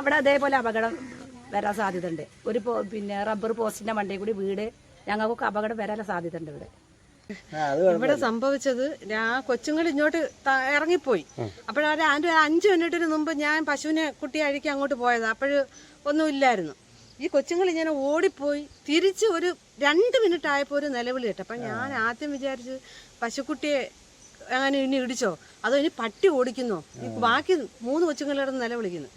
അവിടെ അതേപോലെ അപകടം വരാൻ സാധ്യത ഉണ്ട് ഒരു പിന്നെ റബ്ബർ പോസ്റ്റിന്റെ മണ്ടയിൽ കൂടി വീട് ഞങ്ങൾക്കൊക്കെ അപകടം വരാൻ സാധ്യത ഉണ്ട് ഇവിടെ ഇവിടെ സംഭവിച്ചത് ആ കൊച്ചുങ്ങൾ ഇങ്ങോട്ട് ഇറങ്ങിപ്പോയി. അപ്പോഴെ അതിന്റെ ഒരു അഞ്ച് മിനിറ്റിന് മുമ്പ് ഞാൻ പശുവിനെ കുട്ടി അഴിക്കാൻ അങ്ങോട്ട് പോയത്. അപ്പോഴ് ഒന്നും ഇല്ലായിരുന്നു. ഈ കൊച്ചുങ്ങൾ ഇങ്ങനെ ഓടിപ്പോയി. തിരിച്ച് ഒരു രണ്ട് മിനിറ്റ് ആയപ്പോൾ ഒരു നിലവിളി കേട്ടു. അപ്പം ഞാൻ ആദ്യം വിചാരിച്ച് പശുക്കുട്ടിയെ അങ്ങനെ ഇനി ഇടിച്ചോ? അതോ ഇനി പട്ടി ഓടിക്കുന്നോ? ബാക്കി മൂന്ന് കൊച്ചുങ്ങളുടെ നില വിളിക്കുന്നു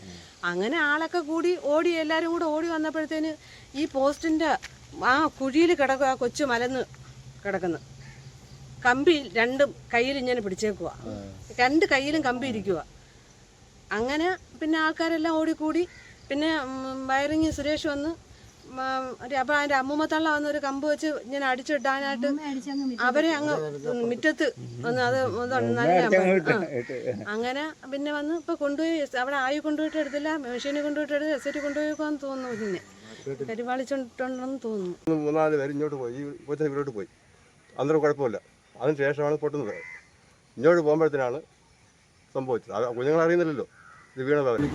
അങ്ങനെ ആളൊക്കെ കൂടി ഓടി എല്ലാവരും കൂടെ ഓടി വന്നപ്പോഴത്തേന് ഈ പോസ്റ്റിന്റെ ആ കുഴിയിൽ കിടക്കുക ആ കൊച്ചു മലന്ന് കിടക്കുന്നു. കമ്പി രണ്ടും കയ്യിൽ ഇങ്ങനെ പിടിച്ചേക്കുക രണ്ട് കയ്യിലും കമ്പി ഇരിക്കുക അങ്ങനെ പിന്നെ ആൾക്കാരെല്ലാം ഓടിക്കൂടി. പിന്നെ വയറിങ് സുരേഷ് വന്ന് അപ്പോൾ അതിന്റെ അമ്മൂമ്മ തള്ള വന്ന് ഒരു കമ്പ് വെച്ച് ഇങ്ങനെ അടിച്ചിടാനായിട്ട് അവരെ അങ്ങ് മുറ്റത്ത് ഒന്ന് അത്. അങ്ങനെ പിന്നെ വന്ന് ഇപ്പൊ കൊണ്ടുപോയി അവിടെ ആയി കൊണ്ടുപോയിട്ട് എടുത്തില്ല മെഷീനിൽ കൊണ്ടുപോയിട്ട് എടുത്ത് എസ് ടി കൊണ്ടുപോയിക്കാന്ന് തോന്നുന്നു പിന്നെ. പരിപാലിച്ചിട്ടുണ്ടെന്ന് തോന്നുന്നു. മൂന്നാൽ പേര് ഇങ്ങോട്ട് പോയി കൊച്ചിന് പോയി. അന്നേരം കുഴപ്പമില്ല. അതിന് ശേഷമാണ് പൊട്ടുന്നത്. ഇങ്ങോട്ട് പോകുമ്പോഴത്തേനാണ് സംഭവിച്ചത്. കുഞ്ഞുങ്ങൾ അറിയുന്നില്ലല്ലോ ഇത് വീണതാണ്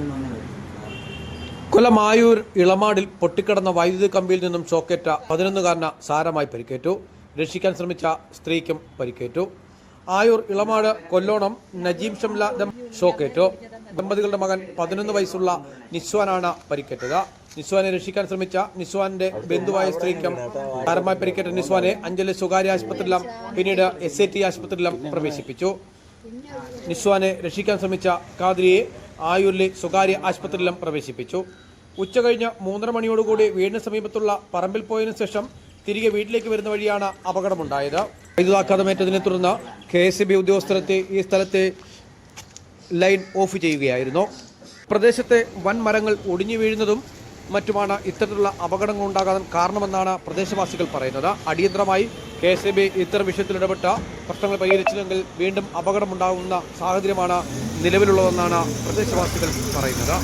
കൊല്ലം ആയൂർ ഇളമാടിൽ പൊട്ടിക്കിടന്ന വൈദ്യുതി കമ്പിയിൽ നിന്നും ഷോക്കേറ്റ പതിനൊന്നുകാരന് സാരമായി പരിക്കേറ്റു. രക്ഷിക്കാൻ ശ്രമിച്ച സ്ത്രീക്കും പരിക്കേറ്റു. ആയൂർ ഇളമാട് കൊല്ലോണം നജീം ഷംല ഷോക്കേറ്റു. ദമ്പതികളുടെ മകൻ പതിനൊന്ന് വയസ്സുള്ള നിസ്വാനാണ് പരിക്കേറ്റത്. നിസ്വാനെ രക്ഷിക്കാൻ ശ്രമിച്ച നിസ്വാന്റെ ബന്ധുവായ സ്ത്രീക്കും സാരമായി പരിക്കേറ്റ നിസ്വാനെ അഞ്ചലി സ്വകാര്യ ആശുപത്രിയിലും പിന്നീട് എസ് ആശുപത്രിയിലും പ്രവേശിപ്പിച്ചു. നിസ്വാനെ രക്ഷിക്കാൻ ശ്രമിച്ച കാദ്രിയെ ആയൂരിലെ സ്വകാര്യ ആശുപത്രിയിലും പ്രവേശിപ്പിച്ചു. ഉച്ചകഴിഞ്ഞ് മൂന്നര മണിയോടുകൂടി വീടിന് സമീപത്തുള്ള പറമ്പിൽ പോയതിനു ശേഷം തിരികെ വീട്ടിലേക്ക് വരുന്ന വഴിയാണ് അപകടമുണ്ടായത്. വൈദ്യുതാഘാതമേറ്റതിനെ തുടർന്ന് കെ എസ് ബി ഉദ്യോഗസ്ഥരെത്തി ഈ സ്ഥലത്തെ ലൈൻ ഓഫ് ചെയ്യുകയായിരുന്നു. പ്രദേശത്തെ വൻ മരങ്ങൾ ഒടിഞ്ഞു വീഴുന്നതും മറ്റുമാണ് ഇത്തരത്തിലുള്ള അപകടങ്ങൾ ഉണ്ടാകാൻ കാരണമെന്നാണ് പ്രദേശവാസികൾ പറയുന്നത്. അടിയന്തരമായി കെ എസ് ബി ഇത്തരം വിഷയത്തിൽ ഇടപെട്ട പ്രശ്നങ്ങൾ പരിഹരിച്ചില്ലെങ്കിൽ വീണ്ടും അപകടമുണ്ടാകുന്ന സാഹചര്യമാണ് നിലവിലുള്ളതെന്നാണ് പ്രദേശവാസികൾ പറയുന്നത്.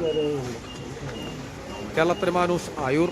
കേരള ന്യൂസ് ആയൂർ.